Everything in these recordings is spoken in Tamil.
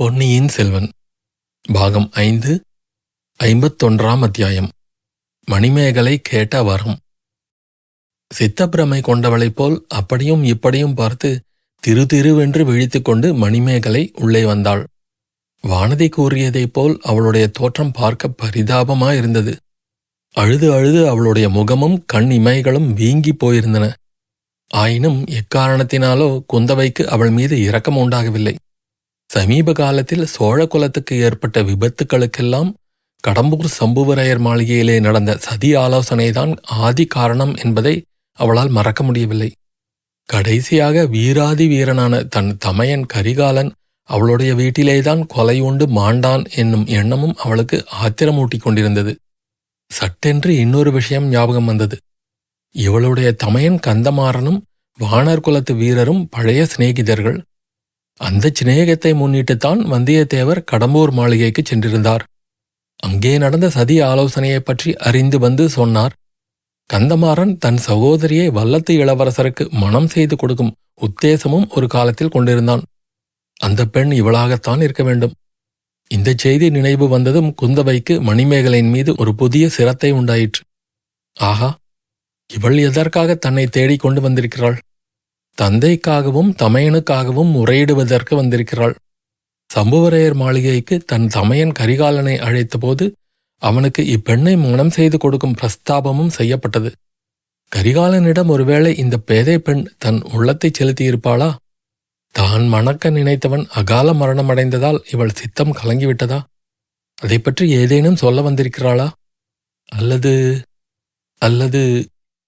பொன்னியின் செல்வன் பாகம் ஐந்து ஐம்பத்தொன்றாம் அத்தியாயம் மணிமேகலை கேட்ட வரம். சித்தப்பிரமை கொண்டவளைப் போல் அப்படியும் இப்படியும் பார்த்து திரு திருவென்று விழித்துக்கொண்டு மணிமேகலை உள்ளே வந்தாள். வானதி கூறியதைப் போல் அவளுடைய தோற்றம் பார்க்க பரிதாபமாயிருந்தது. அழுது அழுது அவளுடைய முகமும் கண் இமைகளும் வீங்கிப் போயிருந்தன. ஆயினும் எக்காரணத்தினாலோ குந்தவைக்கு அவள் மீது இரக்கம் உண்டாகவில்லை சமீப காலத்தில் சோழ குலத்துக்கு ஏற்பட்ட விபத்துக்களுக்கெல்லாம் கடம்பூர் சம்புவரையர் மாளிகையிலே நடந்த சதி ஆலோசனைதான் ஆதி காரணம் என்பதை அவளால் மறக்க முடியவில்லை. கடைசியாக வீராதி வீரனான தன் தமையன் கரிகாலன் அவளுடைய வீட்டிலேதான் கொலை உண்டு மாண்டான் என்னும் எண்ணமும் அவளுக்கு ஆத்திரமூட்டிக் கொண்டிருந்தது. சட்டென்று இன்னொரு விஷயம் ஞாபகம் வந்தது. இவளுடைய தமையன் கந்தமாறனும் வானர் குலத்து வீரரும் பழைய சிநேகிதர்கள் அந்த சிநேகத்தை முன்னிட்டுத்தான் வந்தியத்தேவர் கடம்பூர் மாளிகைக்கு சென்றிருந்தார். அங்கே நடந்த சதி ஆலோசனையைப் பற்றி அறிந்து வந்து சொன்னார். கந்தமாறன் தன் சகோதரியை வல்லத்து இளவரசருக்கு மனம் செய்து கொடுக்கும் உத்தேசமும் ஒரு காலத்தில் கொண்டிருந்தான். அந்த பெண் இவளாகத்தான் இருக்க வேண்டும். இந்த செய்தி நினைவு வந்ததும் குந்தவைக்கு மணிமேகலையின் மீது ஒரு புதிய சிரத்தை உண்டாயிற்று. ஆஹா இவள் எதற்காக தன்னை தேடிக் கொண்டு வந்திருக்கிறாள்? தந்தைக்காகவும் தமையனுக்காகவும் முறையிடுவதற்கு வந்திருக்கிறாள். சம்புவரையர் மாளிகைக்கு தன் தமையன் கரிகாலனை அழைத்தபோது அவனுக்கு இப்பெண்ணை மனம் செய்து கொடுக்கும் பிரஸ்தாபமும் செய்யப்பட்டது. கரிகாலனிடம் ஒருவேளை இந்த பேதை பெண் தன் உள்ளத்தை செலுத்தியிருப்பாளா? தான் மணக்க நினைத்தவன் அகால மரணமடைந்ததால் இவள் சித்தம் கலங்கிவிட்டதா? அதை பற்றி ஏதேனும் சொல்ல வந்திருக்கிறாளா? அல்லது அல்லது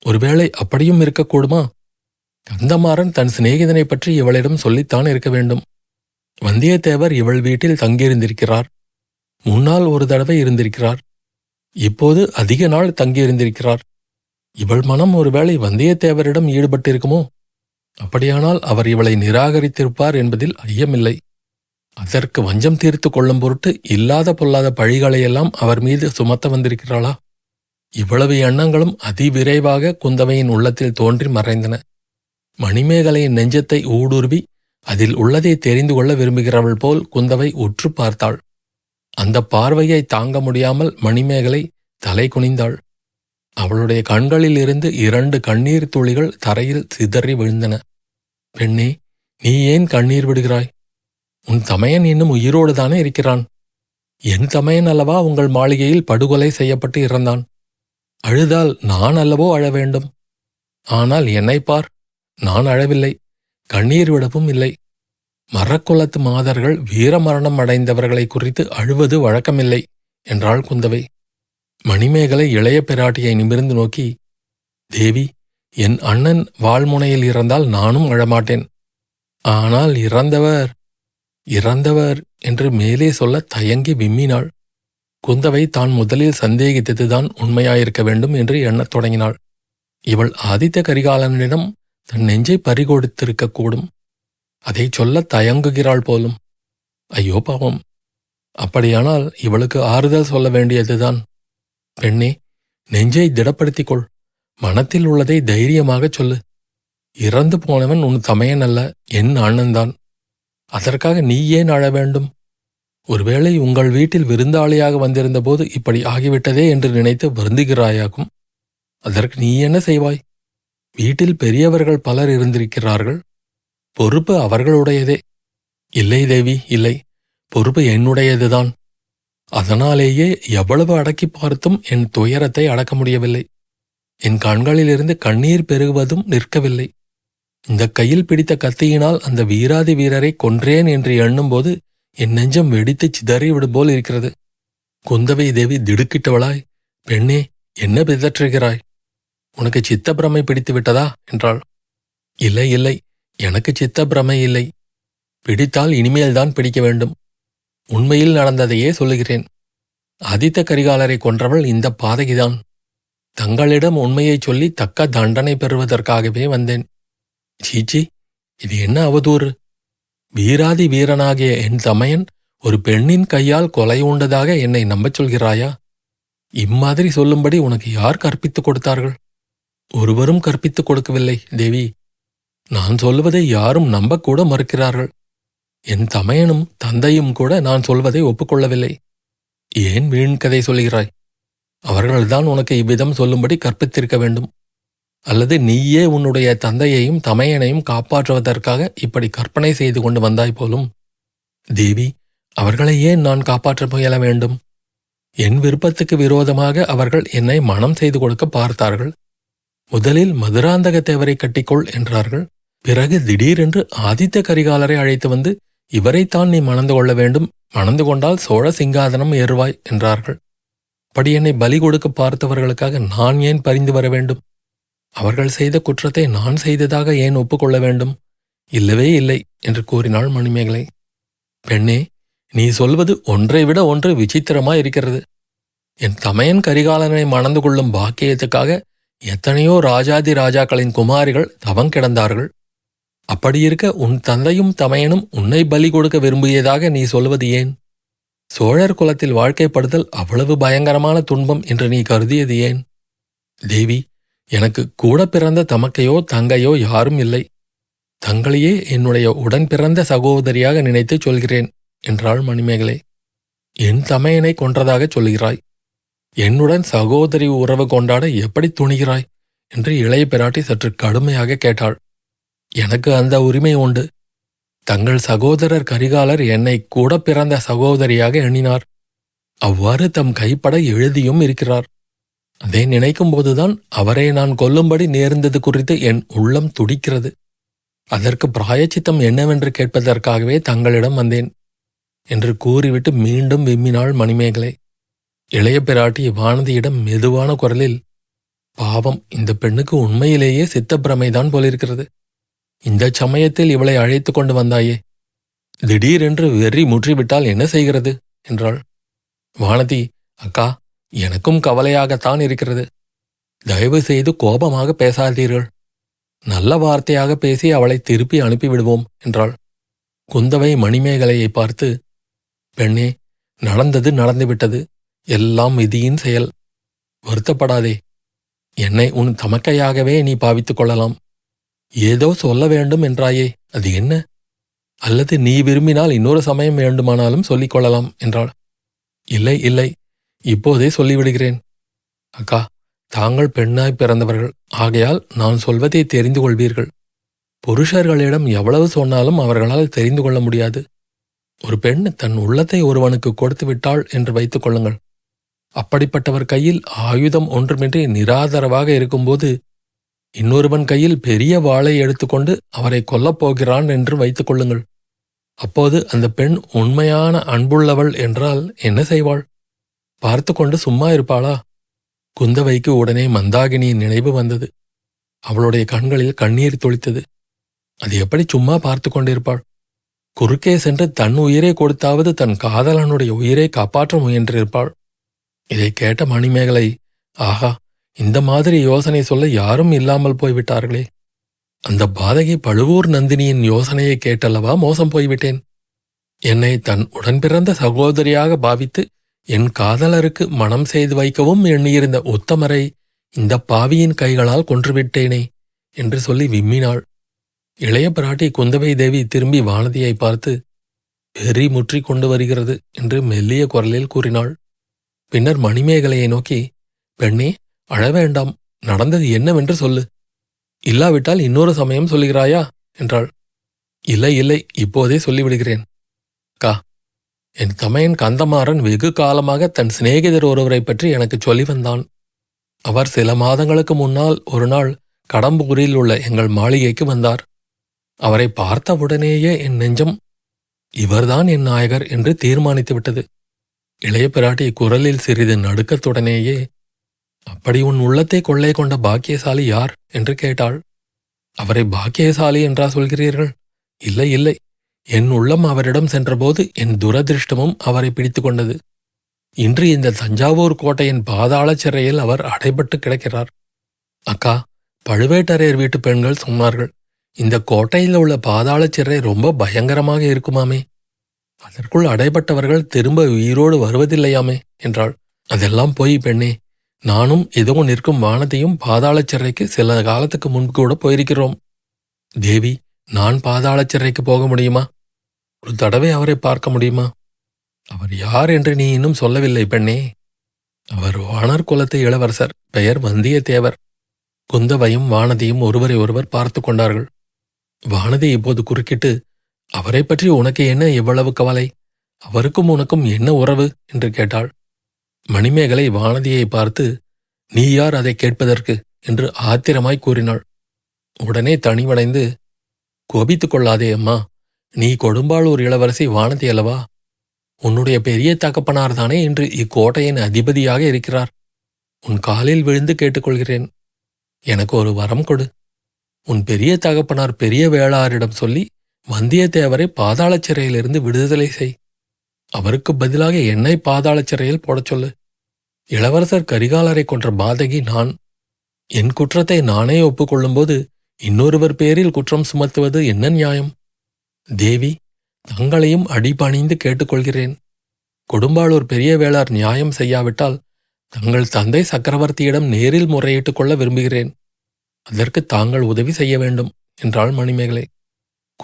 ஒருவேளை அப்படியும் இருக்கக்கூடுமா? கந்தமாறன் தன் சிநேகிதனை பற்றி இவளிடம் சொல்லித்தான் இருக்க வேண்டும். வந்தியத்தேவர் இவள் வீட்டில் தங்கியிருந்திருக்கிறார். முன்னால் ஒரு தடவை இருந்திருக்கிறார். இப்போது அதிக நாள் தங்கியிருந்திருக்கிறார். இவள் மனம் ஒருவேளை வந்தியத்தேவரிடம் ஈடுபட்டிருக்குமோ? அப்படியானால் அவர் இவளை நிராகரித்திருப்பார் என்பதில் ஐயமில்லை. அதற்கு வஞ்சம் தீர்த்து கொள்ளும் பொருட்டு இல்லாத பொல்லாத பழிகளையெல்லாம் அவர் மீது சுமத்த வந்திருக்கிறாளா? இவ்வளவு எண்ணங்களும் அதிவிரைவாக குந்தவையின் உள்ளத்தில் தோன்றி மறைந்தன. மணிமேகலையின் நெஞ்சத்தை ஊடுருவி அதில் உள்ளதை தெரிந்து கொள்ள விரும்புகிறவள் போல் குந்தவை உற்று பார்த்தாள். அந்த பார்வையை தாங்க முடியாமல் மணிமேகலை தலை குனிந்தாள். அவளுடைய கண்களிலிருந்து இரண்டு கண்ணீர் துளிகள் தரையில் சிதறி விழுந்தன. பெண்ணே நீ ஏன் கண்ணீர் விடுகிறாய்? உன் தமையன் இன்னும் உயிரோடு தானே இருக்கிறான். என் தமையன் அல்லவா உங்கள் மாளிகையில் படுகொலை செய்யப்பட்டு இறந்தான்? அழுதால் நான் அல்லவோ அழ வேண்டும். ஆனால் என்னை பார் நான் அழவில்லை. கண்ணீர் விடவும் இல்லை. மரக்குலத்து மாதர்கள் வீரமரணம் அடைந்தவர்களை குறித்து அழுவது வழக்கமில்லை என்றாள் குந்தவை. மணிமேகலை இளைய பிராட்டியை நிமிர்ந்து நோக்கி தேவி என் அண்ணன் வாழ்முனையில் இறந்தால் நானும் அழமாட்டேன். ஆனால் இறந்தவர் இறந்தவர் என்று மேலே சொல்ல தயங்கி விம்மினாள். குந்தவை தான் முதலில் சந்தேகித்ததுதான் உண்மையாயிருக்க வேண்டும் என்று எண்ணத் தொடங்கினாள். இவள் ஆதித்த கரிகாலனிடம் தன் நெஞ்சை பறிகொடுத்திருக்கக்கூடும். அதை சொல்ல தயங்குகிறாள் போலும். ஐயோ பாவம். அப்படியானால் இவளுக்கு ஆறுதல் சொல்ல வேண்டியதுதான். பெண்ணே நெஞ்சை திடப்படுத்திக் கொள் மனத்தில் உள்ளதை தைரியமாகச் சொல்லு. இறந்து போனவன் உன் தமையன் அல்ல என் அண்ணன்தான் அதற்காக நீ ஏன் அழ வேண்டும்? ஒருவேளை உங்கள் வீட்டில் விருந்தாளியாக வந்திருந்தபோது இப்படி ஆகிவிட்டதே என்று நினைத்து வருந்துகிறாயாகும் அதற்கு நீ என்ன செய்வாய்? வீட்டில் பெரியவர்கள் பலர் இருந்திருக்கிறார்கள். பொறுப்பு அவர்களுடையதே. இல்லை தேவி இல்லை. பொறுப்பு என்னுடையதுதான். அதனாலேயே எவ்வளவு அடக்கி பார்த்தும் என் துயரத்தை அடக்க முடியவில்லை. என் கண்களிலிருந்து கண்ணீர் பெருகுவதும் நிற்கவில்லை. இந்த கையில் பிடித்த கத்தியினால் அந்த வீராதி வீரரை கொன்றேன் என்று எண்ணும்போது என் நெஞ்சம் வெடித்து சிதறிவிடும் போல் இருக்கிறது. குந்தவை தேவி திடுக்கிட்டவளாய் பெண்ணே என்ன பிதற்றுகிறாய்? உனக்கு சித்தப்பிரமை பிடித்து விட்டதா என்றாள். இல்லை இல்லை. எனக்கு சித்தப்பிரமை இல்லை. பிடித்தால் இனிமேல்தான் பிடிக்க வேண்டும். உண்மையில் நடந்ததையே சொல்லுகிறேன். ஆதித்த கரிகாலரை கொன்றவள் இந்த பாதகிதான் தங்களிடம் உண்மையைச் சொல்லி தக்க தண்டனை பெறுவதற்காகவே வந்தேன். சீச்சி இது என்ன அவதூறு? வீராதி வீரனாகிய என் தமையன் ஒரு பெண்ணின் கையால் கொலை உண்டதாக என்னை நம்பச் சொல்கிறாயா? இம்மாதிரி சொல்லும்படி உனக்கு யார் கற்பித்துக் கொடுத்தார்கள்? ஒருவரும் கற்பித்துக் கொடுக்கவில்லை தேவி. நான் சொல்வதை யாரும் நம்பக்கூட மறுக்கிறார்கள். என் தமையனும் தந்தையும் கூட நான் சொல்வதை ஒப்புக்கொள்ளவில்லை. ஏன் வீண் கதை சொல்கிறாய்? அவர்கள்தான் உனக்கு இவ்விதம் சொல்லும்படி கற்பித்திருக்க வேண்டும். அல்லது நீயே உன்னுடைய தந்தையையும் தமையனையும் காப்பாற்றுவதற்காக இப்படி கற்பனை செய்து கொண்டு வந்தாய் போலும். தேவி அவர்களை ஏன் நான் காப்பாற்ற முயல வேண்டும்? என் விருப்பத்துக்கு விரோதமாக அவர்கள் என்னை மனம் செய்து கொடுக்க பார்த்தார்கள். முதலில் மதுராந்தக தேவரை கட்டிக்கொள் என்றார்கள். பிறகு திடீரென்று ஆதித்த கரிகாலரை அழைத்து வந்து இவரைத்தான் நீ மணந்து கொள்ள வேண்டும். மணந்து கொண்டால் சோழ சிங்காதனம் ஏறுவாய் என்றார்கள். அப்படி என்னை பலி கொடுக்க பார்த்தவர்களுக்காக நான் ஏன் பரிந்து வர வேண்டும்? அவர்கள் செய்த குற்றத்தை நான் செய்ததாக ஏன் ஒப்புக்கொள்ள வேண்டும்? இல்லவே இல்லை என்று கூறினாள் மணிமேகலை. பெண்ணே நீ சொல்வது ஒன்றை விட ஒன்று விசித்திரமா இருக்கிறது என் தமையன் கரிகாலனை மணந்து கொள்ளும் பாக்கியத்துக்காக எத்தனையோ ராஜாதி ராஜாக்களின் குமாரிகள் தவம் கிடந்தார்கள். அப்படி இருக்க உன் தந்தையும் தமையனும் உன்னை பலி கொடுக்க விரும்பியதாக நீ சொல்வது ஏன்? சோழர் குலத்தில் வாழ்க்கைப்படுதல் அவ்வளவு பயங்கரமான துன்பம் என்று நீ கருதியது ஏன்? தேவி எனக்கு கூட பிறந்த தமக்கையோ தங்கையோ யாரும் இல்லை. தங்களையே என்னுடைய உடன் பிறந்த சகோதரியாக நினைத்துச் சொல்கிறேன் என்றாள் மணிமேகலை. என் தமையனை கொன்றதாகச் சொல்கிறாய். என்னுடன் சகோதரி உறவு கொண்டாட எப்படி துணிகிறாய்? என்று இளைய பிராட்டி சற்று கடுமையாக கேட்டாள். எனக்கு அந்த உரிமை உண்டு. தங்கள் சகோதரர் கரிகாலர் என்னை கூட பிறந்த சகோதரியாக எண்ணினார். அவ்வாறு தம் கைப்பட எழுதியும் இருக்கிறார். அதை நினைக்கும் போதுதான் அவரை நான் கொல்லும்படி நேர்ந்தது குறித்து என் உள்ளம் துடிக்கிறது. அதற்கு பிராயச்சித்தம் என்னவென்று கேட்பதற்காகவே தங்களிடம் வந்தேன் என்று கூறிவிட்டு மீண்டும் விம்மினாள் மணிமேகலை. இளைய பிராட்டி வானதியிடம் மெதுவான குரலில் பாவம் இந்த பெண்ணுக்கு உண்மையிலேயே சித்தப்பிரமைதான் போலிருக்கிறது. இந்த சமயத்தில் இவளை அழைத்து கொண்டு வந்தாயே. திடீரென்று வெறி முற்றிவிட்டால் என்ன செய்கிறது? என்றாள். வானதி அக்கா எனக்கும் கவலையாகத்தான் இருக்கிறது. தயவு செய்து கோபமாக பேசாதீர்கள். நல்ல வார்த்தையாக பேசி அவளை திருப்பி அனுப்பிவிடுவோம் என்றாள். குந்தவை மணிமேகலையை பார்த்து பெண்ணே நடந்தது நடந்துவிட்டது. எல்லாம் விதியின் செயல். வருத்தப்படாதே. என்னை உன் தமக்கையாகவே நீ பாவித்துக் கொள்ளலாம். ஏதோ சொல்ல வேண்டும் என்றாயே. அது என்ன? அல்லது நீ விரும்பினால் இன்னொரு சமயம் வேண்டுமானாலும் சொல்லிக் கொள்ளலாம் என்றாள். இல்லை இல்லை. இப்போதே சொல்லிவிடுகிறேன். அக்கா தாங்கள் பெண்ணாய் பிறந்தவர்கள். ஆகையால் நான் சொல்வதை தெரிந்து கொள்வீர்கள். புருஷர்களிடம் எவ்வளவு சொன்னாலும் அவர்களால் தெரிந்து கொள்ள முடியாது. ஒரு பெண் தன் உள்ளத்தை ஒருவனுக்கு கொடுத்து விட்டாள் என்று வைத்துக் கொள்ளுங்கள். அப்படிப்பட்டவர் கையில் ஆயுதம் ஒன்றுமின்றி நிராதரவாக இருக்கும்போது இன்னொருவன் கையில் பெரிய வாளை எடுத்துக்கொண்டு அவரை கொல்லப் போகிறான் என்று வைத்துக் கொள்ளுங்கள். அப்போது அந்த பெண் உண்மையான அன்புள்ளவள் என்றால் என்ன செய்வாள்? பார்த்து கொண்டு சும்மா இருப்பாளா? குந்தவைக்கு உடனே மந்தாகினியின் நினைவு வந்தது. அவளுடைய கண்களில் கண்ணீர் துளித்தது. அது எப்படி சும்மா பார்த்து கொண்டிருப்பாள்? குறுக்கே சென்று தன் உயிரை கொடுத்தாவது தன் காதலனுடைய உயிரை காப்பாற்ற முயன்றிருப்பாள். இதை கேட்ட மணிமேகலை ஆஹா இந்த மாதிரி யோசனை சொல்ல யாரும் இல்லாமல் போய்விட்டார்களே. அந்த பாதகி பழுவூர் நந்தினியின் யோசனையை கேட்டல்லவா மோசம் போய்விட்டேன். என்னை தன் உடன்பிறந்த சகோதரியாக பாவித்து என் காதலருக்கு மனம் செய்து வைக்கவும் எண்ணியிருந்த உத்தமரை இந்த பாவியின் கைகளால் கொன்றுவிட்டேனே என்று சொல்லி விம்மினாள். இளைய பிராட்டி குந்தவை தேவி திரும்பி வானதியை பார்த்து வெறி முற்றி கொண்டு வருகிறது என்று மெல்லிய குரலில் கூறினாள். பின்னர் மணிமேகலையை நோக்கி பெண்ணே அழவேண்டாம். நடந்தது என்னவென்று சொல்லு. இல்லாவிட்டால் இன்னொரு சமயம் சொல்லுகிறாயா? என்றாள். இல்லை இல்லை இப்போதே சொல்லிவிடுகிறேன். கா என் தமையன் கந்தமாறன் வெகு காலமாக தன் சிநேகிதர் ஒருவரை பற்றி எனக்கு சொல்லி வந்தான். அவர் சில மாதங்களுக்கு முன்னால் ஒரு நாள் கடம்பூரில் உள்ள எங்கள் மாளிகைக்கு வந்தார். அவரை பார்த்தவுடனேயே என் நெஞ்சம் இவர்தான் என் நாயகர் என்று தீர்மானித்து விட்டது இளைய பிராட்டி குரலில் சிறிது நடுக்கத்துடனேயே அப்படி உன் உள்ளத்தை கொள்ளை கொண்ட பாக்கியசாலி யார்? என்று கேட்டாள். அவரை பாக்கியசாலி என்றா சொல்கிறீர்கள்? இல்லை இல்லை. என் உள்ளம் அவரிடம் சென்றபோது என் துரதிருஷ்டமும் அவரை பிடித்து கொண்டது. இன்று இந்த தஞ்சாவூர் கோட்டையின் பாதாள சிறையில் அவர் அடைபட்டு கிடக்கிறார். அக்கா பழுவேட்டரையர் வீட்டு பெண்கள் சொன்னார்கள் இந்த கோட்டையில் உள்ள பாதாள சிறை ரொம்ப பயங்கரமாக இருக்குமாமே. அதற்குள் அடைபட்டவர்கள் திரும்ப உயிரோடு வருவதில்லையாமே என்றாள். அதெல்லாம் போய் பெண்ணே நானும் எதுவும் நிற்கும் வானத்தையும் பாதாள சிறைக்கு சில காலத்துக்கு முன்பு கூட போயிருக்கிறோம். தேவி நான் பாதாள சிறைக்கு போக முடியுமா? ஒரு தடவை அவரை பார்க்க முடியுமா? அவர் யார் என்று நீ இன்னும் சொல்லவில்லை பெண்ணே. அவர் வானர் குலத்து இளவரசர் பெயர் வந்தியத்தேவர். குந்தவையும் வானதியும் ஒருவரை ஒருவர் பார்த்து கொண்டார்கள். வானதி இப்போது குறுக்கிட்டு அவரை பற்றி உனக்கு என்ன இவ்வளவு கவலை? அவருக்கும் உனக்கும் என்ன உறவு? என்று கேட்டாள். மணிமேகலை வானதியை பார்த்து நீ யார் அதை கேட்பதற்கு? என்று ஆத்திரமாய் கூறினாள். உடனே தனிவடைந்து கோபித்துக் கொள்ளாதே அம்மா. நீ கொடும்பாளூர் இளவரசி வானதி அல்லவா? உன்னுடைய பெரிய தகப்பனார்தானே இன்று இக்கோட்டையின் அதிபதியாக இருக்கிறார். உன் காலில் விழுந்து கேட்டுக்கொள்கிறேன். எனக்கு ஒரு வரம் கொடு. உன் பெரிய தகப்பனார் பெரிய வேளாரிடம் சொல்லி வந்தியத்தேவரை பாதாளச் சிறையிலிருந்து விடுதலை செய். அவருக்கு பதிலாக என்னை பாதாளச் சிறையில் போடச் சொல்லு. இளவரசர் கரிகாலரை கொன்ற பாதகி நான். என் குற்றத்தை நானே ஒப்புக்கொள்ளும்போது இன்னொருவர் பேரில் குற்றம் சுமத்துவது என்ன நியாயம்? தேவி தங்களையும் அடிபணிந்து கேட்டுக்கொள்கிறேன். கொடும்பாளூர் பெரிய வேளார் நியாயம் செய்யாவிட்டால் தங்கள் தந்தை சக்கரவர்த்தியிடம் நேரில் முறையிட்டுக் கொள்ள விரும்புகிறேன். அதற்கு தாங்கள் உதவி செய்ய வேண்டும் என்றாள் மணிமேகலை.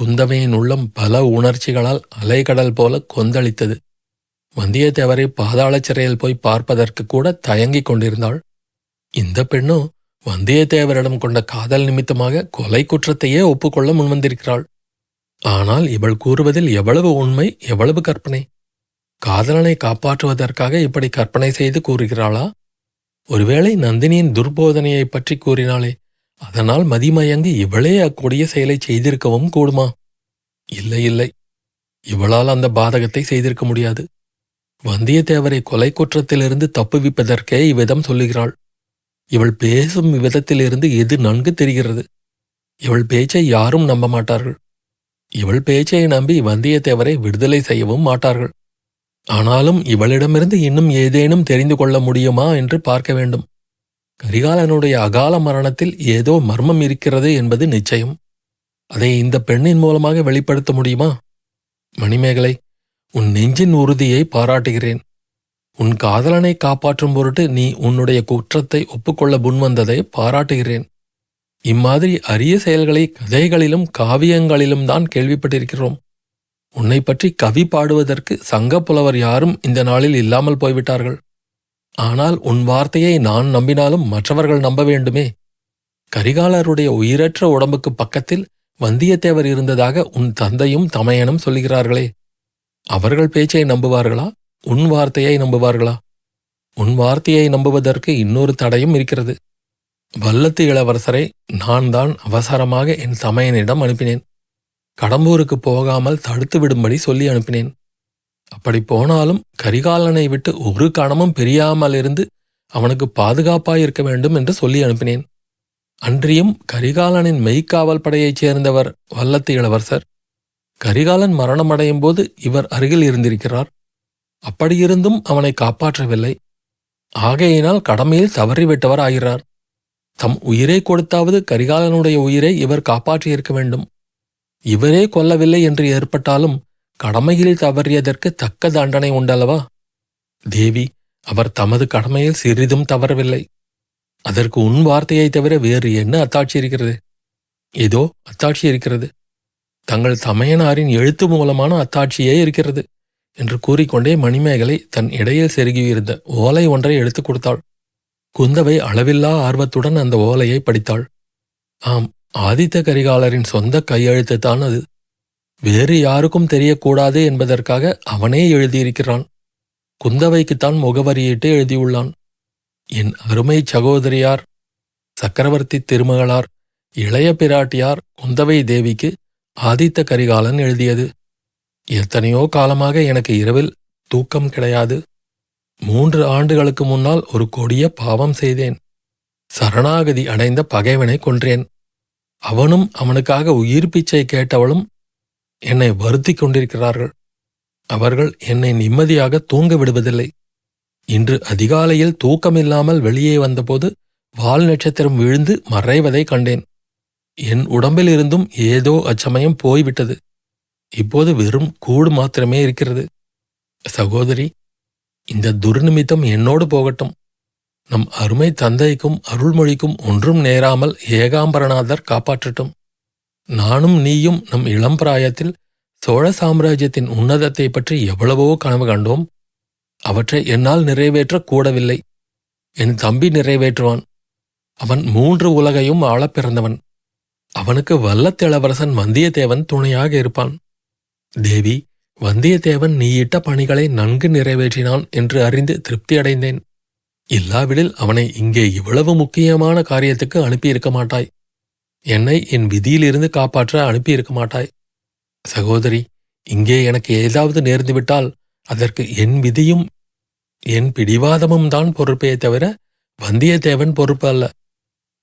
குந்தவையின் உள்ளம் பல உணர்ச்சிகளால் அலைகடல் போல கொந்தளித்தது. வந்தியத்தேவரை பாதாளச் சிறையில் போய் பார்ப்பதற்கு கூட தயங்கிக் கொண்டிருந்தாள். இந்த பெண்ணும் வந்தியத்தேவரிடம் கொண்ட காதல் நிமித்தமாக கொலை குற்றத்தையே ஒப்புக்கொள்ள முன்வந்திருக்கிறாள். ஆனால் இவள் கூறுவதில் எவ்வளவு உண்மை எவ்வளவு கற்பனை? காதலனை காப்பாற்றுவதற்காக இப்படி கற்பனை செய்து கூறுகிறாளா? ஒருவேளை நந்தினியின் துர்போதனையைப் பற்றி கூறினாளே அதனால் மதிமயங்கி இவளே அக்கொடிய செயலை செய்திருக்கவும் கூடுமா? இல்லை இல்லை. இவளால் அந்த பாதகத்தை செய்திருக்க முடியாது. வந்தியத்தேவரை கொலை குற்றத்திலிருந்து தப்புவிப்பதற்கே இவ்விதம் சொல்லுகிறாள். இவள் பேசும் விதத்திலிருந்து எது நன்கு தெரிகிறது? இவள் பேச்சை யாரும் நம்ப மாட்டார்கள். இவள் பேச்சை நம்பி வந்தியத்தேவரை விடுதலை செய்யவும் மாட்டார்கள். ஆனாலும் இவளிடமிருந்து இன்னும் ஏதேனும் தெரிந்து கொள்ள முடியுமா என்று பார்க்க வேண்டும். கரிகாலனுடைய அகால மரணத்தில் ஏதோ மர்மம் இருக்கிறது என்பது நிச்சயம். அதை இந்த பெண்ணின் மூலமாக வெளிப்படுத்த முடியுமா? மணிமேகலை உன் நெஞ்சின் உறுதியை பாராட்டுகிறேன். உன் காதலனை காப்பாற்றும் பொருட்டு நீ உன்னுடைய குற்றத்தை ஒப்புக்கொள்ள முன்வந்ததை பாராட்டுகிறேன். இம்மாதிரி அரிய செயல்களை கதைகளிலும் காவியங்களிலும் தான் கேள்விப்பட்டிருக்கிறோம். உன்னை பற்றி கவி பாடுவதற்கு சங்க புலவர் யாரும் இந்த நாளில் இல்லாமல் போய்விட்டார்கள். ஆனால் உன் வார்த்தையை நான் நம்பினாலும் மற்றவர்கள் நம்ப வேண்டுமே. கரிகாலருடைய உயிரற்ற உடம்புக்கு பக்கத்தில் வந்தியத்தேவர் இருந்ததாக உன் தந்தையும் தமையனும் சொல்லுகிறார்களே. அவர்கள் பேச்சை நம்புவார்களா? உன் வார்த்தையை நம்புவார்களா? உன் வார்த்தையை நம்புவதற்கு இன்னொரு தடையும் இருக்கிறது. வல்லத்து இளவரசரை நான் தான் அவசரமாக என் தமையனிடம் அனுப்பினேன். கடம்பூருக்கு போகாமல் தடுத்து விடும்படி சொல்லி அனுப்பினேன். அப்படி போனாலும் கரிகாலனை விட்டு ஒரு கணமும் பிரியாமல் இருந்து அவனுக்கு பாதுகாப்பாயிருக்க வேண்டும் என்று சொல்லி அனுப்பினேன். அன்றியும் கரிகாலனின் மெய்க்காவல் படையைச் சேர்ந்தவர் வல்லத்து இளவரசர். கரிகாலன் மரணமடையும் போது இவர் அருகில் இருந்திருக்கிறார். அப்படியிருந்தும் அவனை காப்பாற்றவில்லை. ஆகையினால் கடமையில் தவறிவிட்டவர் ஆகிறார் தம் உயிரை கொடுத்தாவது கரிகாலனுடைய உயிரை இவர் காப்பாற்றியிருக்க வேண்டும். இவரே கொல்லவில்லை என்று ஏற்பட்டாலும் கடமையில் தவறியதற்கு தக்க தண்டனை உண்டல்லவா? தேவி அவர் தமது கடமையில் சிறிதும் தவறவில்லை. அதற்கு உன் வார்த்தையைத் தவிர வேறு என்ன அத்தாட்சி இருக்கிறது? ஏதோ அத்தாட்சி இருக்கிறது. தங்கள் தமையனாரின் எழுத்து மூலமான அத்தாட்சியே இருக்கிறது என்று கூறிக்கொண்டே மணிமேகலை தன் இடையில் செருகியிருந்த ஓலை ஒன்றை எடுத்துக் கொடுத்தாள். குந்தவை அளவில்லா ஆர்வத்துடன் அந்த ஓலையை படித்தாள். ஆம் ஆதித்த கரிகாலரின் சொந்த கையெழுத்து தான் அது. வேறு யாருக்கும் தெரியக்கூடாது என்பதற்காக அவனே எழுதியிருக்கிறான். குந்தவைக்குத்தான் முகவரியிட்டு எழுதியுள்ளான். என் அருமை சகோதரியார் சக்கரவர்த்தி திருமகளார் இளைய பிராட்டியார் குந்தவை தேவிக்கு ஆதித்த கரிகாலன் எழுதியது. எத்தனையோ காலமாக எனக்கு இரவில் தூக்கம் கிடையாது. மூன்று ஆண்டுகளுக்கு முன்னால் ஒரு கொடிய பாவம் செய்தேன். சரணாகதி அடைந்த பகைவனை கொன்றேன். அவனும் அவனுக்காக உயிர் பிச்சை கேட்டவளும் என்னை வருத்திக் கொண்டிருக்கிறார்கள். அவர்கள் என்னை நிம்மதியாக தூங்க விடுவதில்லை. இன்று அதிகாலையில் தூக்கமில்லாமல் வெளியே வந்தபோது வால் நட்சத்திரம் விழுந்து மறைவதை கண்டேன். என் உடம்பிலிருந்தும் ஏதோ அச்சமயம் போய்விட்டது. இப்போது வெறும் கூடு மாத்திரமே இருக்கிறது. சகோதரி இந்த துர்நிமித்தம் என்னோடு போகட்டும். நம் அருமை தந்தைக்கும் அருள்மொழிக்கும் ஒன்றும் நேராமல் ஏகாம்பரநாதர் காப்பாற்றட்டும். நானும் நீயும் நம் இளம் பிராயத்தில் சோழ சாம்ராஜ்யத்தின் உன்னதத்தை பற்றி எவ்வளவோ கனவு கண்டோம். அவற்றை என்னால் நிறைவேற்ற கூடவில்லை. என் தம்பி நிறைவேற்றுவான். அவன் மூன்று உலகையும் ஆளப் பிறந்தவன். அவனுக்கு வல்லத்திளவரசன் வந்தியத்தேவன் துணையாக இருப்பான். தேவி வந்தியத்தேவன் நீயிட்ட பணிகளை நன்கு நிறைவேற்றினான் என்று அறிந்து திருப்தியடைந்தேன். இல்லாவிடில் அவனை இங்கே இவ்வளவு முக்கியமான காரியத்துக்கு அனுப்பியிருக்க மாட்டாய். என்னை என் விதியிலிருந்து காப்பாற்ற அனுப்பியிருக்க மாட்டாய். சகோதரி இங்கே எனக்கு ஏதாவது நேர்ந்துவிட்டால் அதற்கு என் விதியும் என் பிடிவாதமும் தான் பொறுப்பே தவிர வந்தியத்தேவன் பொறுப்பு அல்ல.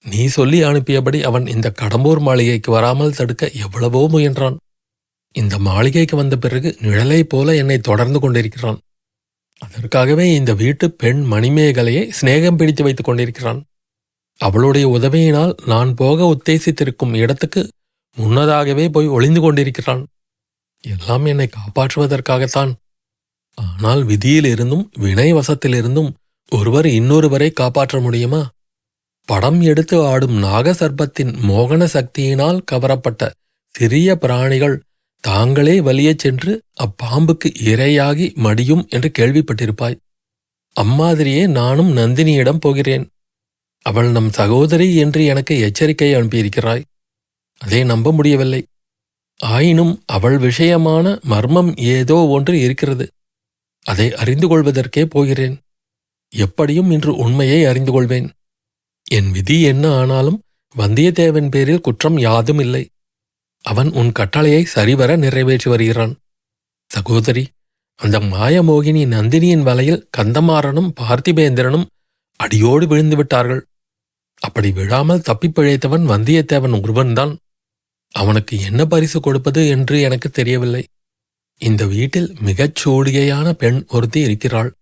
நீ சொல்லி அனுப்பியபடி அவன் இந்த கடம்பூர் மாளிகைக்கு வராமல் தடுக்க எவ்வளவோ முயன்றான். இந்த மாளிகைக்கு வந்த பிறகு நிழலைப் போல என்னை தொடர்ந்து கொண்டிருக்கிறான். அதற்காகவே இந்த வீட்டு பெண் மணிமேகலையை சிநேகம் பிடித்து வைத்துக் கொண்டிருக்கிறான். அவளுடைய உதவியினால் நான் போக உத்தேசித்திருக்கும் இடத்துக்கு முன்னதாகவே போய் ஒளிந்து கொண்டிருக்கிறான். எல்லாம் என்னை காப்பாற்றுவதற்காகத்தான். ஆனால் விதியிலிருந்தும் வினை வசத்திலிருந்தும் ஒருவர் இன்னொருவரை காப்பாற்ற முடியுமா? படம் எடுத்து ஆடும் நாகசர்பத்தின் மோகன சக்தியினால் கவரப்பட்ட சிறிய பிராணிகள் தாங்களே வலியச் சென்று அப்பாம்புக்கு இரையாகி மடியும் என்று கேள்விப்பட்டிருப்பாய். அம்மாதிரியே நானும் நந்தினியிடம் போகிறேன். அவள் நம் சகோதரி என்று எனக்கு எச்சரிக்கை அனுப்பியிருக்கிறாய். அதை நம்ப முடியவில்லை. ஆயினும் அவள் விஷயமான மர்மம் ஏதோ ஒன்று இருக்கிறது. அதை அறிந்து கொள்வதற்கே போகிறேன். எப்படியும் இன்று உண்மையை அறிந்து கொள்வேன். என் விதி என்ன ஆனாலும் வந்தியத்தேவன் பேரில் குற்றம் யாதும் இல்லை. அவன் உன் கட்டளையை சரிவர நிறைவேற்றி வருகிறான். சகோதரி அந்த மாயமோகினி நந்தினியின் வலையில் கந்தமாறனும் பார்த்திபேந்திரனும் அடியோடு விழுந்து விட்டார்கள். அப்படி விழாமல் தப்பிப் பிழைத்தவன் வந்தியத்தேவன் ஒருவன்தான். அவனுக்கு என்ன பரிசு கொடுப்பது என்று எனக்கு தெரியவில்லை. இந்த வீட்டில் மிகச் சூடிகையான பெண் ஒருத்தி இருக்கிறாள்.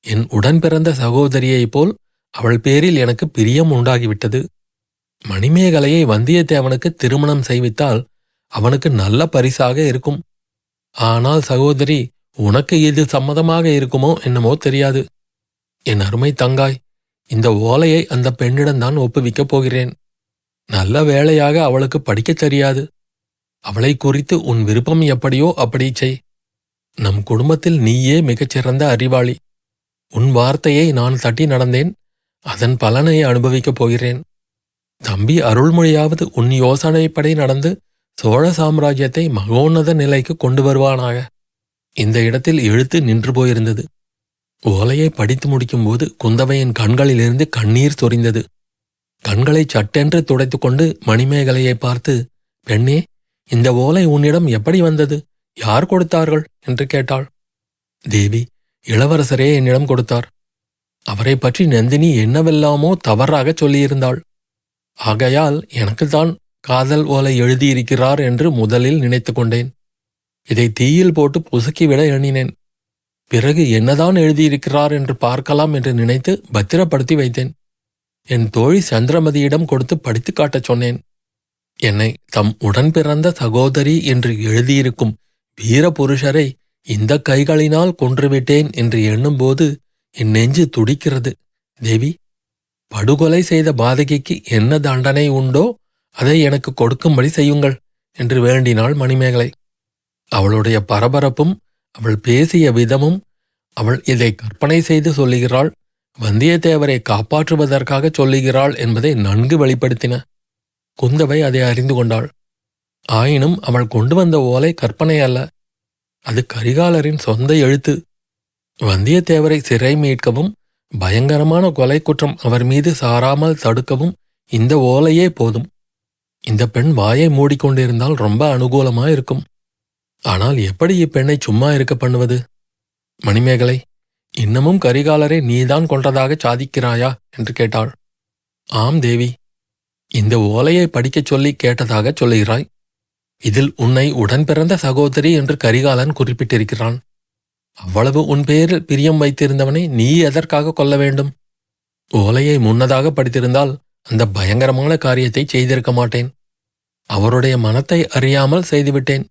என் உடன் பிறந்த சகோதரியைப் போல் அவள் பேரில் எனக்கு பிரியம் உண்டாகிவிட்டது. மணிமேகலையை வந்தியத்தேவனுக்கு திருமணம் செய்வித்தால் அவனுக்கு நல்ல பரிசாக இருக்கும். ஆனால் சகோதரி உனக்கு இது சம்மதமாக இருக்குமோ என்னமோ தெரியாது. என் அருமை தங்காய் இந்த ஓலையை அந்த பெண்ணிடம்தான் ஒப்புவிக்கப் போகிறேன். நல்ல வேளையாக அவளுக்கு படிக்கத் தெரியாது. அவளை குறித்து உன் விருப்பம் எப்படியோ அப்படி செய். நம் குடும்பத்தில் நீயே மிகச்சிறந்த அறிவாளி. உன் வார்த்தையை நான் தட்டி நடந்தேன். அதன் பலனை அனுபவிக்கப் போகிறேன். தம்பி அருள்மொழியாவது உன் யோசனைப்படி நடந்து சோழ சாம்ராஜ்யத்தை மகோன்னத நிலைக்கு கொண்டு வருவானாக. இந்த இடத்தில் எழுத்து நின்று போயிருந்தது. ஓலையை படித்து முடிக்கும்போது குந்தவையின் கண்களிலிருந்து கண்ணீர் சொரிந்தது. கண்களை சட்டென்று துடைத்துக்கொண்டு மணிமேகலையை பார்த்து பெண்ணே இந்த ஓலை உன்னிடம் எப்படி வந்தது? யார் கொடுத்தார்கள்? என்று கேட்டாள். தேவி இளவரசரே என்னிடம் கொடுத்தார். அவரை பற்றி நந்தினி என்னவெல்லாமோ தவறாகச் சொல்லியிருந்தாள். ஆகையால் எனக்குத்தான் காதல் ஓலை எழுதியிருக்கிறார் என்று முதலில் நினைத்து கொண்டேன் இதை தீயில் போட்டு புசுக்கிவிட எண்ணினேன். பிறகு என்னதான் எழுதியிருக்கிறார் என்று பார்க்கலாம் என்று நினைத்து பத்திரப்படுத்தி வைத்தேன். என் தோழி சந்திரமதியிடம் கொடுத்து படித்துக் காட்டச் சொன்னேன். என்னை தம் உடன் பிறந்த சகோதரி என்று எழுதியிருக்கும் வீரபுருஷரை இந்த கைகளினால் கொன்றுவிட்டேன் என்று எண்ணும்போது என் நெஞ்சு துடிக்கிறது. தேவி படுகொலை செய்த பாதகிக்கு என்ன தண்டனை உண்டோ அதை எனக்கு கொடுக்கும்படி செய்யுங்கள் என்று வேண்டினாள் மணிமேகலை. அவளுடைய பரபரப்பும் அவள் பேசிய விதமும் அவள் இதை கற்பனை செய்து சொல்லுகிறாள் வந்தியத்தேவரை காப்பாற்றுவதற்காக சொல்லுகிறாள் என்பதை நன்கு வெளிப்படுத்தின. குந்தவை அதை அறிந்து கொண்டாள். ஆயினும் அவள் கொண்டு வந்த ஓலை கற்பனை அல்ல அது கரிகாலரின் சொந்த எழுத்து. வந்தியத்தேவரை சிறை மீட்கவும் பயங்கரமான கொலை குற்றம் அவர் மீது சாராமல் தடுக்கவும் இந்த ஓலையே போதும். இந்த பெண் வாயை மூடிக்கொண்டிருந்தால் ரொம்ப அனுகூலமா இருக்கும் ஆனால் எப்படி இப்பெண்ணை சும்மா இருக்க பண்ணுவது? மணிமேகலை இன்னமும் கரிகாலரை நீதான் கொன்றதாக சாதிக்கிறாயா? என்று கேட்டாள். ஆம் தேவி. இந்த ஓலையை படிக்கச் சொல்லி கேட்டதாகச் சொல்லுகிறாய். இதில் உன்னை உடன் பிறந்த சகோதரி என்று கரிகாலன் குறிப்பிட்டிருக்கிறான். அவ்வளவு உன் பேரில் பிரியம் வைத்திருந்தவனை நீ எதற்காக கொல்ல வேண்டும்? ஓலையை முன்னதாக படித்திருந்தால் அந்த பயங்கரமான காரியத்தை செய்திருக்க மாட்டேன். அவருடைய மனத்தை அறியாமல் செய்துவிட்டேன்.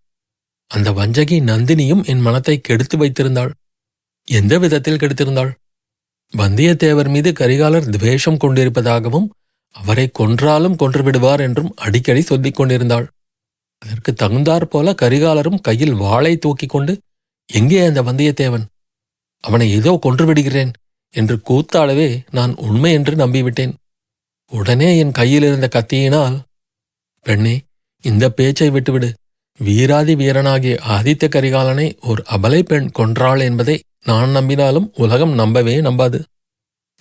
அந்த வஞ்சகி நந்தினியும் என் மனத்தை கெடுத்து வைத்திருந்தாள். எந்த விதத்தில் கெடுத்திருந்தாள்? வந்தியத்தேவர் மீது கரிகாலர் துவேஷம் கொண்டிருப்பதாகவும் அவரை கொன்றாலும் கொன்றுவிடுவார் என்றும் அடிக்கடி சொல்லிக் கொண்டிருந்தாள். அதற்கு தகுந்தாற் போல கரிகாலரும் கையில் வாளை தூக்கிக் கொண்டு எங்கே அந்த வந்தியத்தேவன்? அவனை ஏதோ கொன்று விடுகிறேன் என்று கூத்தாளவே நான் உண்மை என்று நம்பிவிட்டேன். உடனே என் கையில் இருந்த கத்தியினால் பெண்ணே இந்த பேச்சை விட்டுவிடு. வீராதி வீரனாகிய ஆதித்த கரிகாலனை ஒரு அபலை பெண் கொன்றாள் என்பதை நான் நம்பினாலும் உலகம் நம்பவே நம்பாது.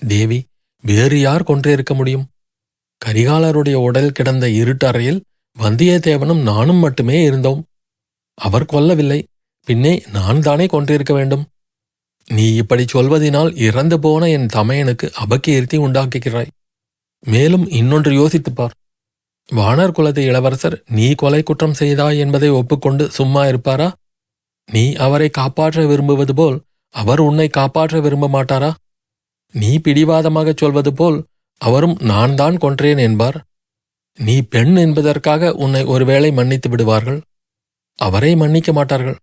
தேவி வேறு யார் கொன்றிருக்க முடியும்? கரிகாலருடைய உடல் கிடந்த இருட்டறையில் வந்தியத்தேவனும் நானும் மட்டுமே இருந்தோம். அவர் கொல்லவில்லை. பின்னே நான் தானே கொன்றிருக்க வேண்டும்? நீ இப்படி சொல்வதினால் இறந்து போன என் தமையனுக்கு அபக்கீர்த்தி உண்டாக்குகிறாய். மேலும் இன்னொன்று யோசித்துப் பார். வானர் குலத்து இளவரசர் நீ கொலை குற்றம் செய்தாய் என்பதை ஒப்புக்கொண்டு சும்மா இருப்பாரா? நீ அவரை காப்பாற்ற விரும்புவது போல் அவர் உன்னை காப்பாற்ற விரும்ப மாட்டாரா? நீ பிடிவாதமாகச் சொல்வது போல் அவரும் நான் தான் கொன்றேன் என்பார். நீ பெண் என்பதற்காக உன்னை ஒருவேளை மன்னித்து விடுவார்கள். அவரை மன்னிக்க மாட்டார்கள்.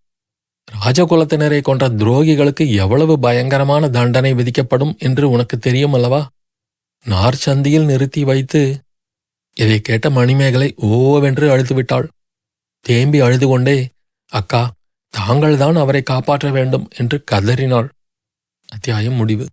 ராஜகுலத்தினரை கொன்ற துரோகிகளுக்கு எவ்வளவு பயங்கரமான தண்டனை விதிக்கப்படும் என்று உனக்கு தெரியும் அல்லவா? நார்ச்சந்தியில் நிறுத்தி வைத்து இதை கேட்ட மணிமேகலை ஓவென்று அழுதுவிட்டாள். தேம்பி அழுது கொண்டே அக்கா தாங்கள்தான் அவரை காப்பாற்ற வேண்டும் என்று கதறினாள். அத்தியாயம் முடிவு.